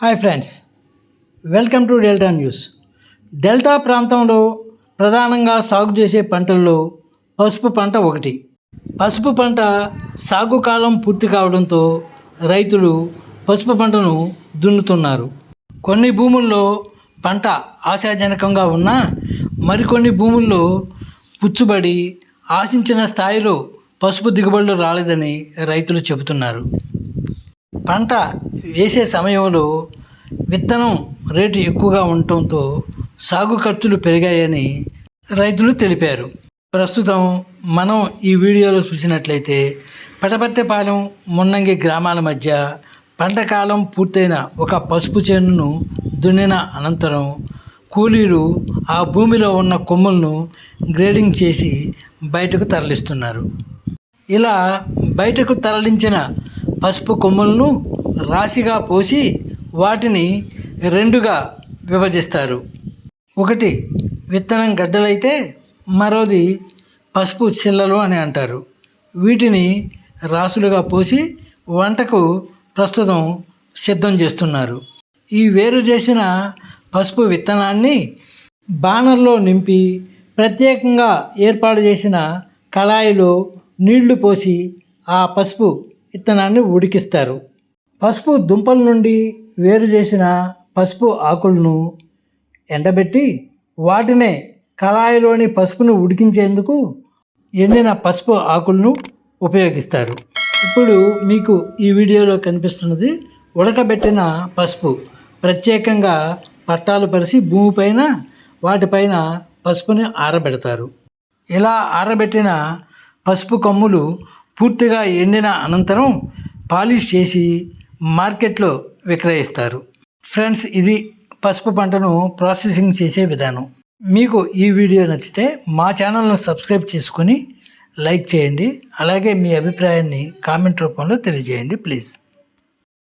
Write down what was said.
Hi friends welcome to Delta news. Delta ప్రాంతంలో ప్రధానంగా సాగు చేసే పంటల్లో పసుపు పంట ఒకటి. పసుపు పంట సాగు కాలం పూర్తి కావడంతో రైతులు పసుపు పంటను దున్నుతున్నారు. కొన్ని భూముల్లో పంట ఆశాజనకంగా ఉన్నా మరికొన్ని భూముల్లో పుచ్చుబడి ఆశించిన స్థాయిలో పసుపు దిగుబడులు రాలేదని రైతులు చెబుతున్నారు. పంట వేసే సమయంలో విత్తనం రేటు ఎక్కువగా ఉండటంతో సాగు ఖర్చులు పెరిగాయని రైతులు తెలిపారు. ప్రస్తుతం మనం ఈ వీడియోలో చూసినట్లయితే పెటపట్టెపాలెం మున్నంగి గ్రామాల మధ్య పంట కాలం పూర్తయిన ఒక పసుపు చేనును దున్నిన అనంతరం కూలీలు ఆ భూమిలో ఉన్న కొమ్ములను గ్రేడింగ్ చేసి బయటకు తరలిస్తున్నారు. ఇలా బయటకు తరలించిన పసుపు కొమ్ములను రాశిగా పోసి వాటిని రెండుగా విభజిస్తారు. ఒకటి విత్తనం గడ్డలైతే మరోది పసుపు చిల్లలు అని అంటారు. వీటిని రాసులుగా పోసి వంటకు ప్రస్తుతం సిద్ధం చేస్తున్నారు. ఈ వేరు చేసిన పసుపు విత్తనాన్ని బాణర్లో నింపి ప్రత్యేకంగా ఏర్పాటు చేసిన కళాయిలో నీళ్ళు పోసి ఆ పసుపు విత్తనాన్ని ఉడికిస్తారు. పసుపు దుంపల నుండి వేరు చేసిన పసుపు ఆకులను ఎండబెట్టి వాటినే కళాయిలోని పసుపును ఉడికించేందుకు ఎండిన పసుపు ఆకులను ఉపయోగిస్తారు. ఇప్పుడు మీకు ఈ వీడియోలో కనిపిస్తున్నది ఉడకబెట్టిన పసుపు. ప్రత్యేకంగా పట్టాలు పరిచి భూమిపైన వాటిపైన పసుపుని ఆరబెడతారు. ఇలా ఆరబెట్టిన పసుపు కొమ్ములు పూర్తిగా ఎండిన అనంతరం పాలిష్ చేసి మార్కెట్లో విక్రయిస్తారు. ఫ్రెండ్స్ ఇది పసుపు పంటను ప్రాసెసింగ్ చేసే విధానం. మీకు ఈ వీడియో నచ్చితే మా ఛానల్ను సబ్స్క్రైబ్ చేసుకొని లైక్ చేయండి. అలాగే మీ అభిప్రాయాన్ని కామెంట్ రూపంలో తెలియజేయండి ప్లీజ్.